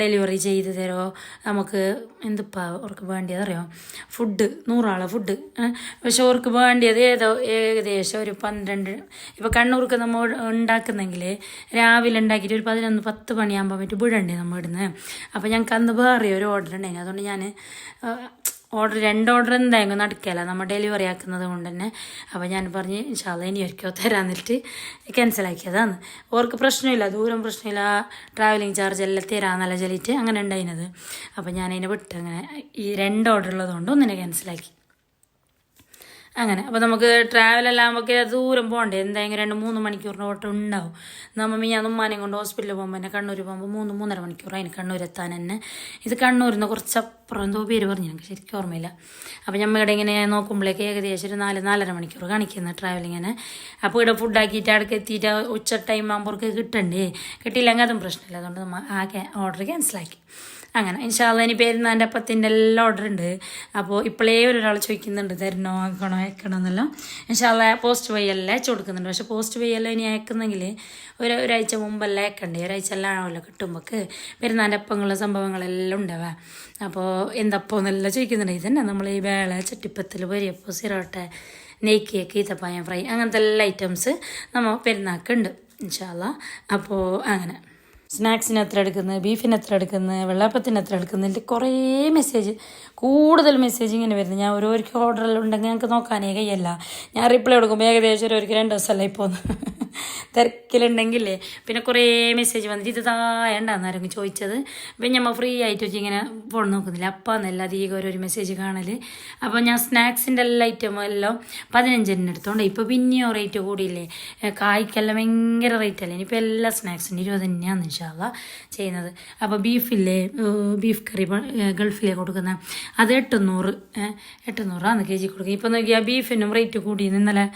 Speaker 1: ഡെലിവറി ചെയ്ത് തരുമോ നമുക്ക് എന്തിപ്പാ അവർക്ക് വേണ്ടിയത് അറിയോ? ഫുഡ് നൂറാളെ ഫുഡ് പക്ഷെ അവർക്ക് വേണ്ടിയത് ഏതോ ഏകദേശം ഒരു പന്ത്രണ്ട് ഇപ്പോൾ കണ്ണൂർക്ക് നമ്മൾ ഉണ്ടാക്കുന്നെങ്കിൽ രാവിലെ ഉണ്ടാക്കിയിട്ട് ഒരു പതിനൊന്ന് പത്ത് മണിയാകുമ്പോൾ പറ്റും വിടണ്ടേ നമ്മൾ ഇടുന്നത് അപ്പോൾ ഞങ്ങൾക്ക് അന്ന് വേറെ ഒരു ഓർഡർ ഉണ്ടായിരുന്നു അതുകൊണ്ട് ഞാൻ ഓർഡർ രണ്ട് ഓർഡർ എന്തായാലും നടക്കില്ല നമ്മൾ ഡെലിവറി ആക്കുന്നത് കൊണ്ട് തന്നെ. അപ്പോൾ ഞാൻ പറഞ്ഞ് ഇൻഷാല്ല ഇനി ഒരിക്കൽ തരാന്നിട്ട് ക്യാൻസലാക്കിയതാണ് ഓർക്ക് പ്രശ്നമില്ല. ദൂരം പ്രശ്നമില്ല. ട്രാവലിംഗ് ചാർജ് എല്ലാം തരാന്നല്ല ചൊല്ലിയിട്ട് അങ്ങനെ ഉണ്ടായിരുന്നത്. അപ്പോൾ ഞാൻ വിട്ട് അങ്ങനെ ഈ രണ്ട് ഓർഡർ ഉള്ളതുകൊണ്ട് ഒന്നിനെ ക്യാൻസലാക്കി അങ്ങനെ. അപ്പോൾ നമുക്ക് ട്രാവൽ എല്ലാം ഒക്കെ ദൂരം പോകണ്ടേ? എന്തായാലും രണ്ട് മൂന്ന് മണിക്കൂറിന്റെ ഓട്ടം ഉണ്ടാവും. നമ്മൾ ഞാൻ ഉമ്മാനെയും കൊണ്ട് ഹോസ്പിറ്റലിൽ പോകുമ്പോൾ തന്നെ കണ്ണൂർ പോകുമ്പോൾ മൂന്ന് മൂന്നര മണിക്കൂർ അതിന് കണ്ണൂർ എത്താൻ തന്നെ. ഇത് കണ്ണൂരിൽ നിന്ന് കുറച്ചപ്പുറം എന്തോ പേര് പറഞ്ഞു. എനിക്ക് ശരിക്കും ഓർമ്മയില്ല. അപ്പോൾ ഞമ്മയുടെ ഇങ്ങനെ നോക്കുമ്പോഴേക്ക് ഏകദേശം ഒരു നാല് നാലര മണിക്കൂർ കാണിക്കുന്നത് ട്രാവലിങ്ങിന് അപ്പോൾ ഇവിടെ ഫുഡ് ആക്കിയിട്ട് അടുക്ക് എത്തിയിട്ട് ഉച്ച ടൈം ആകുമ്പോഴേക്ക് കിട്ടണ്ടേ? കിട്ടിയില്ലെങ്കിൽ അതും പ്രശ്നമില്ല. അതുകൊണ്ട് നമ്മൾ ആകെ ഓർഡർ ക്യാൻസലാക്കി അങ്ങനെ ഇൻഷാല്ല ഇനി പെരുന്നാന്റെ അപ്പത്തിന്റെ എല്ലാം ഓർഡർ ഉണ്ട്. അപ്പോൾ ഇപ്പോഴേ ഒരാൾ ചോദിക്കുന്നുണ്ട് തരണോ ആക്കണോ അയക്കണോ എന്നെല്ലാം. ഇൻഷാല്ല പോസ്റ്റ് വഴി എല്ലാം അയച്ചു കൊടുക്കുന്നുണ്ട്. പക്ഷേ പോസ്റ്റ് വഴി എല്ലാം ഇനി അയക്കുന്നെങ്കിൽ ഒരു ഒരാഴ്ച മുമ്പല്ല അയക്കണ്ടേ? ഒരാഴ്ച എല്ലാം ആണല്ലോ കിട്ടുമ്പോൾക്ക് പെരുന്നാന്റെ അപ്പങ്ങളും സംഭവങ്ങളെല്ലാം ഉണ്ടാവുക അപ്പോൾ എന്തപ്പോൾ എന്നെല്ലാം ചോദിക്കുന്നുണ്ട്. ഇതന്നെ നമ്മൾ ഈ വേള ചട്ടിപ്പത്തിൽ പൊരിയപ്പോൾ സിറോട്ട നെയ് കേക്ക് ഈത്തപ്പായം ഫ്രൈ അങ്ങനത്തെ എല്ലാ ഐറ്റംസ് നമ്മൾ പെരുന്നാൾക്കുണ്ട് ഇൻഷാല്ല അപ്പോൾ അങ്ങനെ. സ്നാക്സിന് എത്ര എടുക്കുന്നത് ബീഫിന് എത്ര എടുക്കുന്നത് വെള്ളാപ്പത്തിന് എത്ര എടുക്കുന്നത് എന്റെ കുറേ മെസ്സേജ് കൂടുതൽ മെസ്സേജ് ഇങ്ങനെ വരുന്നത് ഞാൻ ഓരോരിക്കും ഉണ്ടെങ്കിൽ ഞങ്ങൾക്ക് നോക്കാനേ കയ്യല്ല ഞാൻ റിപ്ലൈ കൊടുക്കുമ്പോൾ ഏകദേശം ഒരു ഒരിക്കൽ രണ്ട് ദിവസമല്ല ഇപ്പോൾ തിരക്കിലുണ്ടെങ്കിലേ. പിന്നെ കുറേ മെസ്സേജ് വന്നിട്ട് ഇത് തായണ്ടാന്ന് ആരെങ്കിലും ചോദിച്ചത്. അപ്പം ഞമ്മ ഫ്രീ ആയിട്ട് വെച്ച് ഇങ്ങനെ ഫോൺ നോക്കുന്നില്ല. അപ്പം എന്നല്ല അധികം ഓരോ മെസ്സേജ് കാണൽ അപ്പോൾ ഞാൻ സ്നാക്സിന്റെ എല്ലാ ഐറ്റം എല്ലാം പതിനഞ്ചെണ്ണം എടുത്തോണ്ട് ഇപ്പോൾ പിന്നെയോ റേറ്റ് കൂടിയില്ലേ. കായ്ക്കെല്ലാം ഭയങ്കര റേറ്റ് അല്ലേ. ഇനിയിപ്പോൾ എല്ലാ സ്നാക്സിന്റെ ഇരുപത് തന്നെയാണ് ഇൻഷാല്ല ചെയ്യുന്നത്. അപ്പോൾ ബീഫില്ലേ ബീഫ് കറി ഗൾഫിലെ കൊടുക്കുന്ന അത് എട്ടുന്നൂറ് എട്ടുന്നൂറാണ് കെ ജി കൊടുക്കുക ഇപ്പോൾ നോക്കിയാൽ ബീഫിനും റേറ്റ് കൂടി ഇന്നലെ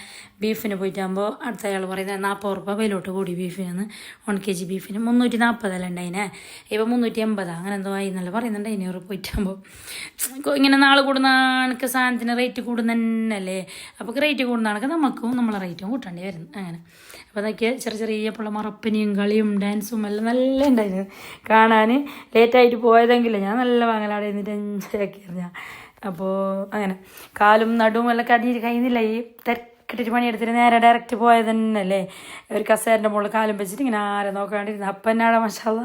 Speaker 1: ബീഫിന് പോയിട്ടാകുമ്പോൾ അടുത്ത അയാൾ പറയുന്നത് നാൽപ്പത് റുപ്യ വിലോട്ട് കൂടി ബീഫിനെന്ന്. വൺ കെ ജി ബീഫിന് മുന്നൂറ്റി നാൽപ്പതല്ല ഉണ്ടായിനെ. ഇപ്പോൾ മുന്നൂറ്റി എൺപതാ അങ്ങനെ എന്തോ ആയി എന്നല്ല പറയുന്നുണ്ട്. ഇനി പോയിട്ടാകുമ്പോൾ ഇങ്ങനെ നാൾ കൂടുന്ന കണക്ക് സാധനത്തിന് റേറ്റ് കൂടുന്നല്ലേ അപ്പോൾ റേറ്റ് കൂടുന്ന കണക്ക് നമുക്കും നമ്മളെ റേറ്റും കൂട്ടേണ്ടി വരുന്നു അങ്ങനെ. അപ്പോൾ അതൊക്കെ ചെറിയ ചെറിയ പുള്ള മറപ്പനിയും കളിയും ഡാൻസും എല്ലാം നല്ല ഉണ്ടായിരുന്നു കാണാൻ ലേറ്റായിട്ട് പോയതെങ്കിലും ഞാൻ നല്ല വാങ്ങലാടെ എന്നിട്ട് എൻജോയ് ആക്കിയിരുന്നു ഞാൻ. അപ്പോൾ അങ്ങനെ. കാലും നടുവും എല്ലാം കടിയിൽ കഴിയുന്നില്ല. ഈ തിരക്കിട്ടിട്ട് പണിയെടുത്തിട്ട് നേരെ ഡയറക്റ്റ് പോയത് തന്നെയല്ലേ? ഒരു കസേരന്റെ മുകളിൽ കാലും വെച്ചിട്ട് ഇങ്ങനെ ആരെ നോക്കാണ്ടിരുന്നു. അപ്പം എന്നാടെ മഷാല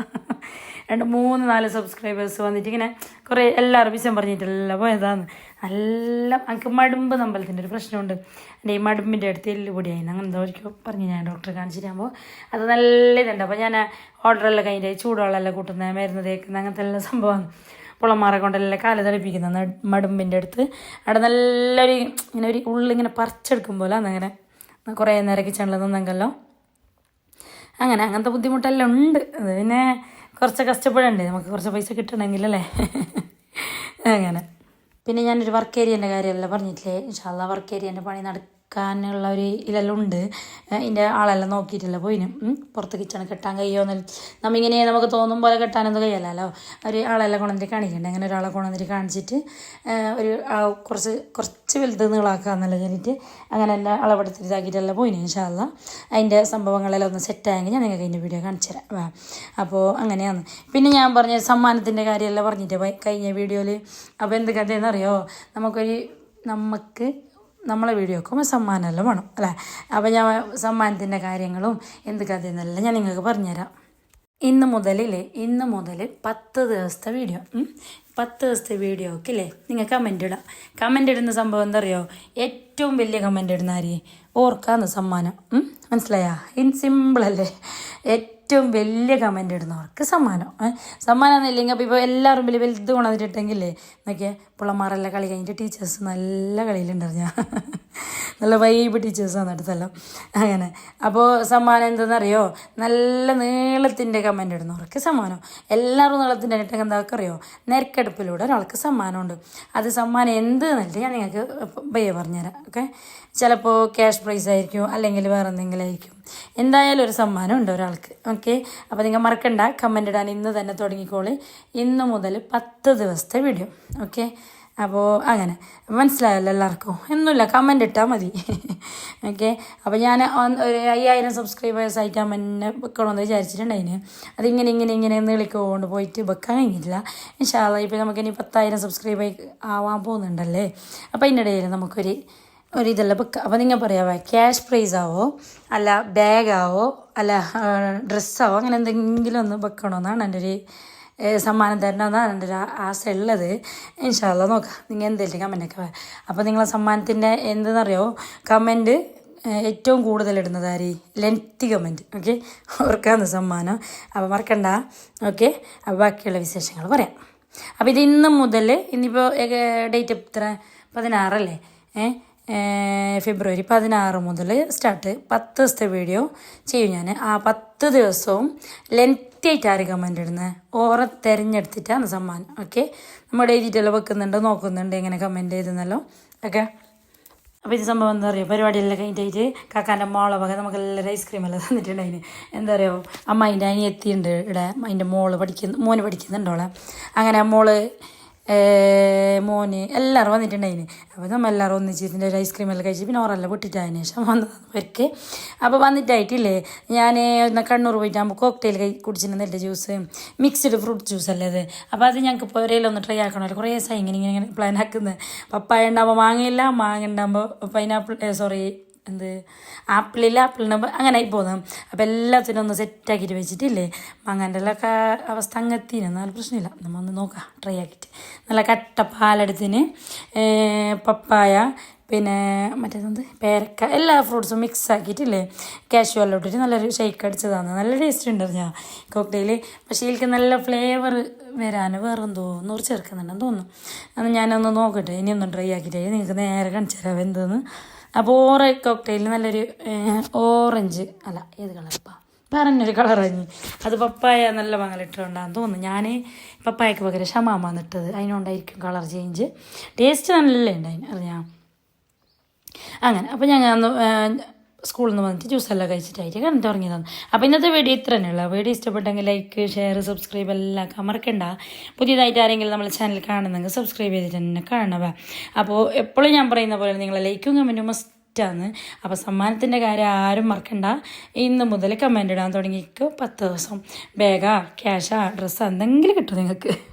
Speaker 1: രണ്ട് മൂന്ന് നാല് സബ്സ്ക്രൈബേഴ്സ് വന്നിട്ട് ഇങ്ങനെ കുറേ എല്ലാവരും വിഷയം പറഞ്ഞിട്ടെല്ലാം പോയതാണ്. നല്ല എനിക്ക് മടുമ്പ് നമ്പലത്തിന്റെ ഒരു പ്രശ്നമുണ്ട്. എന്റെ ഈ മടുമ്പിന്റെ അടുത്ത് എല്ലുപൊടിയായിരുന്നു അങ്ങനെ എന്തോ ഒരിക്കലും പറഞ്ഞു ഞാൻ ഡോക്ടറെ കാണിച്ചിട്ടാകുമ്പോൾ അത് നല്ല ഇതുണ്ട്. അപ്പോൾ ഞാൻ ഓർഡറെല്ലാം കഴിഞ്ഞിട്ട് ചൂടുവെള്ളമെല്ലാം കൂട്ടുന്ന മരുന്ന് തേക്കുന്ന അങ്ങനത്തെ എല്ലാ സംഭവമാണ്. പുളമാറെ കൊണ്ടെല്ലാം കാൽ തളിപ്പിക്കുന്ന നട്- മടുമ്പിന്റെ അടുത്ത്. അവിടെ നല്ലൊരു ഇങ്ങനെ ഒരു ഉള്ളിങ്ങനെ പറിച്ചെടുക്കും പോലെ അന്നങ്ങനെ കുറേ നേരം കിച്ചണിൽ നിന്നെങ്കല്ലോ. അങ്ങനെ അങ്ങനത്തെ ബുദ്ധിമുട്ടെല്ലാം ഉണ്ട്. അത് പിന്നെ കുറച്ച് കഷ്ടപ്പെടണ്ടേ? നമുക്ക് കുറച്ച് പൈസ കിട്ടണമെങ്കിലല്ലേ? അങ്ങനെ. പിന്നെ ഞാനൊരു വർക്ക് ഏരിയന്റെ കാര്യമല്ല പറഞ്ഞിട്ടില്ലേ? ഇൻഷാല്ല വർക്ക് ഏരിയന്റെ പണി നടക്കാനുള്ള ഒരു ഇതെല്ലാം ഉണ്ട്. ഇതിന്റെ ആളെല്ലാം നോക്കിയിട്ടില്ല പോയിനും. പുറത്ത് കിച്ചണ് കെട്ടാൻ കഴിയുമോ നമ്മ ഇങ്ങനെ നമുക്ക് തോന്നും പോലെ കെട്ടാനൊന്നും കഴിയല്ലോ ഒരു ആളെല്ലാം കൊണ്ടുവന്നിട്ട് കാണിക്കണ്ടേ? അങ്ങനെ ഒരാളെ കൊണ്ടുവന്നിട്ട് കാണിച്ചിട്ട് ഒരു കുറച്ച് കുറച്ച് വലുത് നീളാക്കാന്നല്ല കരുതിയിട്ട് അങ്ങനെ എല്ലാം അളവെടുത്തിട്ട് ഇതാക്കിയിട്ടെല്ലാം പോയിന് ഇൻഷാല്ല അതിന്റെ സംഭവങ്ങളെല്ലാം ഒന്ന് സെറ്റായെങ്കിൽ ഞാൻ നിങ്ങൾക്ക് അതിന്റെ വീഡിയോ കാണിച്ചു തരാം അപ്പോൾ അങ്ങനെയാണ്. പിന്നെ ഞാൻ പറഞ്ഞ സമ്മാനത്തിന്റെ കാര്യമെല്ലാം പറഞ്ഞിട്ട് കഴിഞ്ഞ വീഡിയോയിൽ അപ്പോൾ എന്ത് കഥയെന്നറിയോ? നമുക്കൊരു നമുക്ക് നമ്മളെ വീഡിയോ വെക്കുമ്പോൾ സമ്മാനമെല്ലാം വേണം അല്ലേ? അപ്പോൾ ഞാൻ സമ്മാനത്തിന്റെ കാര്യങ്ങളും എന്ത് കഥയെന്നെല്ലാം ഞാൻ നിങ്ങൾക്ക് പറഞ്ഞുതരാം. ഇന്ന് മുതലില്ലേ ഇന്ന് മുതൽ പത്ത് ദിവസത്തെ വീഡിയോ. പത്ത് ദിവസത്തെ വീഡിയോ ഒക്കെ ഇല്ലേ? നിങ്ങൾ കമന്റ് ഇടാം. കമന്റ് ഇടുന്ന സംഭവം എന്താ അറിയോ? ഏറ്റവും വലിയ കമന്റ് ഇടുന്ന ആര്? ഓർക്കാന്ന് സമ്മാനം. മനസ്സിലായാ? ഇൻ സിമ്പിളല്ലേ ഏറ്റവും വലിയ കമന്റ് ഇടുന്നവർക്ക് സമ്മാനം. സമ്മാനമൊന്നും സമ്മാനം എന്നില്ലെങ്കിൽ അപ്പോൾ ഇപ്പോൾ എല്ലാവരും വലിയ വലുത് കൊണ്ടുവന്നിട്ടുണ്ടെങ്കിലേ എന്നൊക്കെ പിള്ളമാരെല്ലാം കളി കഴിഞ്ഞിട്ട് ടീച്ചേഴ്സ് നല്ല കളിയിലുണ്ടായിരുന്നു ഞാൻ. നല്ല വൈബ് ടീച്ചേഴ്സാണ് അടുത്തെല്ലാം. അങ്ങനെ. അപ്പോൾ സമ്മാനം എന്തെന്നറിയോ? നല്ല നീളത്തിന്റെ കമന്റ് ഇടുന്നവർക്ക് സമ്മാനം. എല്ലാവരും നീളത്തിന്റെ ഇട്ടെങ്കിൽ എന്താ അറിയോ? നെരക്കെടുപ്പിലൂടെ ഒരാൾക്ക് സമ്മാനമുണ്ട്. അത് സമ്മാനം എന്ത് എന്നിട്ട് ഞാൻ നിങ്ങൾക്ക് ബയ്യ പറഞ്ഞുതരാം. ഓക്കെ? ചിലപ്പോൾ ക്യാഷ് പ്രൈസ് ആയിരിക്കും അല്ലെങ്കിൽ വേറെ എന്തെങ്കിലും ആയിരിക്കും. എന്തായാലും ഒരു സമ്മാനം ഉണ്ട് ഒരാൾക്ക്. ഓക്കെ? അപ്പോൾ നിങ്ങൾ മറക്കണ്ട. കമന്റ് ഇടാൻ ഇന്ന് തന്നെ തുടങ്ങിക്കോളി. ഇന്ന് മുതൽ പത്ത് ദിവസത്തെ വീഡിയോ ഓക്കെ? അപ്പോൾ അങ്ങനെ. മനസ്സിലായല്ലോ എല്ലാവർക്കും? ഒന്നുമില്ല. കമന്റ് ഇട്ടാൽ മതി. ഓക്കെ? അപ്പോൾ ഞാൻ ഒരു അയ്യായിരം സബ്സ്ക്രൈബേഴ്സ് ആയിട്ട് അമ്മനെ വെക്കണമെന്ന് വിചാരിച്ചിട്ടുണ്ടായിന്. അതിങ്ങനെ ഇങ്ങനെ ഇങ്ങനെ നീളിക്കൊണ്ട് പോയിട്ട് വെക്കാൻ കഴിഞ്ഞില്ല ഇൻഷാല്ല ഇപ്പോൾ നമുക്കിനി പത്തായിരം സബ്സ്ക്രൈബ് ആവാൻ പോകുന്നുണ്ടല്ലേ? അപ്പോൾ അതിന്റെ ഇടയിൽ നമുക്കൊരു ഒരു ഇതെല്ലാം അപ്പം നിങ്ങൾ പറയാവേ ക്യാഷ് പ്രൈസ് ആവോ? അല്ല ബാഗാവോ അല്ല ഡ്രസ്സാവോ അങ്ങനെ എന്തെങ്കിലും ഒന്ന് വെക്കണമെന്നാണ് എന്റെ ഒരു സമ്മാനം തരണമെന്നാണ് എന്റെ ഒരു ആശ ഉള്ളത്. ഇൻഷാല്ല നോക്കാം. നിങ്ങൾ എന്തെങ്കിലും കമന്റൊക്കെ അപ്പോൾ നിങ്ങളെ സമ്മാനത്തിന്റെ എന്തെന്നറിയോ? കമന്റ് ഏറ്റവും കൂടുതൽ ഇടുന്നത് ആര്? കമന്റ് ഓക്കെ ഓർക്കാന്ന് സമ്മാനം. അപ്പോൾ മറക്കണ്ട. ഓക്കെ അപ്പോൾ ബാക്കിയുള്ള വിശേഷങ്ങൾ പറയാം. അപ്പോൾ ഇത് ഇന്ന് മുതൽ ഇന്നിപ്പോൾ ഡേറ്റ് എത്ര? പതിനാറല്ലേ? ഏഹ് ഫെബ്രുവരി പതിനാറ് മുതൽ സ്റ്റാർട്ട് പത്ത് ദിവസത്തെ വീഡിയോ ചെയ്യും ഞാൻ. ആ പത്ത് ദിവസവും ലെങ്തി ആയിട്ട് ആര് കമന്റ് ഇടുന്നത് ഓറെ തിരഞ്ഞെടുത്തിട്ടാണ് സമ്മാനം. ഓക്കെ നമ്മൾ എഴുതിയിട്ടെല്ലാം വെക്കുന്നുണ്ട് നോക്കുന്നുണ്ട് എങ്ങനെ കമന്റ് ചെയ്തെന്നല്ലോ. ഓക്കെ അപ്പോൾ ഇത് സംഭവം എന്താ പറയുക പരിപാടിയെല്ലാം കഴിഞ്ഞിട്ട് കാക്കാന്റെ മോളെ വക നമുക്ക് എല്ലാവരും ഐസ്ക്രീം എല്ലാം തന്നിട്ടുണ്ടായിന് എന്താ പറയുക അമ്മ അതിന്റെ അനിയത്തിയുണ്ട് ഇവിടെ. അതിന്റെ മോൾ പഠിക്കുന്നു മോന് പഠിക്കുന്നുണ്ടോളെ അങ്ങനെ മോൾ മോന് എല്ലാവരും വന്നിട്ടുണ്ടായിന്. അപ്പോൾ നമ്മൾ എല്ലാവരും ഒന്നിച്ച് ഇതിന്റെ ഒരു ഐസ്ക്രീം എല്ലാം കഴിച്ച് പിന്നെ ഓറെല്ലാം പൊട്ടിട്ടതിന് ശേഷം വന്നവർക്ക് അപ്പോൾ വന്നിട്ടായിട്ടില്ലേ? ഞാൻ ഒന്ന് കണ്ണൂർ പോയിട്ടാകുമ്പോൾ കോക്ടെയിൽ കൈ കുടിച്ചിട്ടുണ്ടെന്റെ ജ്യൂസ് മിക്സ്ഡ് ഫ്രൂട്ട് ജ്യൂസ് അല്ലേ അത്? അപ്പോൾ അത് ഞങ്ങൾക്ക് ഇപ്പോൾ ഒരേലൊന്ന് ട്രൈ ആക്കണമല്ലോ. കുറേ ദിവസമായി ഇങ്ങനെ ഇങ്ങനെ ഇങ്ങനെ പ്ലാൻ ആക്കുന്നത് പപ്പായ ഉണ്ടാകുമ്പോൾ മാങ്ങയില്ല മാങ്ങ ഉണ്ടാകുമ്പോൾ പൈനാപ്പിൾ സോറി എന്ത്? ആപ്പിളില്ല ആപ്പിളിന് അങ്ങനെ ആയി പോകുന്നു അപ്പോൾ എല്ലാത്തിനും ഒന്ന് സെറ്റാക്കിയിട്ട് വെച്ചിട്ടില്ലേ? മാങ്ങാന്റെ എല്ലാം ഒക്കെ അവസ്ഥ അങ്ങെത്തിന് എത്തിയിരുന്നാൽ പ്രശ്നമില്ല. നമ്മൾ ഒന്ന് നോക്കാം. ട്രൈ ആക്കിയിട്ട്. നല്ല കട്ട പാലെടുത്തിന്. പപ്പായ പിന്നെ മറ്റേതെന്ത്? പേരക്ക. എല്ലാ ഫ്രൂട്ട്സും മിക്സ് ആക്കിയിട്ടില്ലേ? കാഷ്യൂ എല്ലാം ഇട്ടിട്ട് നല്ലൊരു ഷേക്ക് അടിച്ചതാണ്. നല്ല ടേസ്റ്റ് ഉണ്ട് ഞാൻ കോക്ടെയിൽ പക്ഷേ എനിക്ക് നല്ല ഫ്ലേവർ വരാൻ വേറെ എന്തോ ഒന്നൂറ് ചേർക്കുന്നുണ്ടെന്ന് തോന്നുന്നു. അത് ഞാനൊന്ന് നോക്കട്ടെ. ഇനി ഒന്ന് ട്രൈ ആക്കിയിട്ടേ നിങ്ങൾക്ക് നേരെ കാണിച്ചു തരാം. എന്തെന്ന് അപ്പോൾ ഓറ കോക്ടെയിൽ നല്ലൊരു ഓറഞ്ച് അല്ല ഏത് കളർപ്പാ പറഞ്ഞൊരു കളർ കഴിഞ്ഞ് അത് പപ്പായ നല്ല മംഗലിട്ടുണ്ടാന്ന് തോന്നുന്നു. ഞാൻ പപ്പായക്ക് പകരം ഷമാമാണ് ഇട്ടത്. അതിനുണ്ടായിരിക്കും കളർ ചേഞ്ച് ടേസ്റ്റ് നല്ല ഉണ്ടായിന് അറിയാം അങ്ങനെ അപ്പോൾ ഞങ്ങൾ സ്കൂളിൽ നിന്ന് വന്നിട്ട് ജ്യൂസെല്ലാം കഴിച്ചിട്ടായിട്ട് കണ്ടു തുടങ്ങിയതാണ് അപ്പോൾ ഇന്നത്തെ വീഡിയോ ഇത്ര തന്നെയുള്ള വീഡിയോ ഇഷ്ടപ്പെട്ടെങ്കിൽ ലൈക്ക് ഷെയർ സബ്സ്ക്രൈബ് എല്ലാം മറക്കണ്ട. പുതിയതായിട്ട് ആരെങ്കിലും നമ്മളെ ചാനൽ കാണുന്നെങ്കിൽ സബ്സ്ക്രൈബ് ചെയ്തിട്ട് തന്നെ കാണുക. അപ്പോൾ എപ്പോഴും ഞാൻ പറയുന്ന പോലെ നിങ്ങളെ ലൈക്കും കമന്റും മസ്റ്റാണ് അപ്പോൾ സമ്മാനത്തിന്റെ കാര്യം ആരും മറക്കണ്ട. ഇന്ന് മുതൽ കമന്റ് ഇടാൻ തുടങ്ങിക്കോ. പത്ത് ദിവസം. ബാഗാ ക്യാഷാ ഡ്രസ്സാ എന്തെങ്കിലും കിട്ടും നിങ്ങൾക്ക്.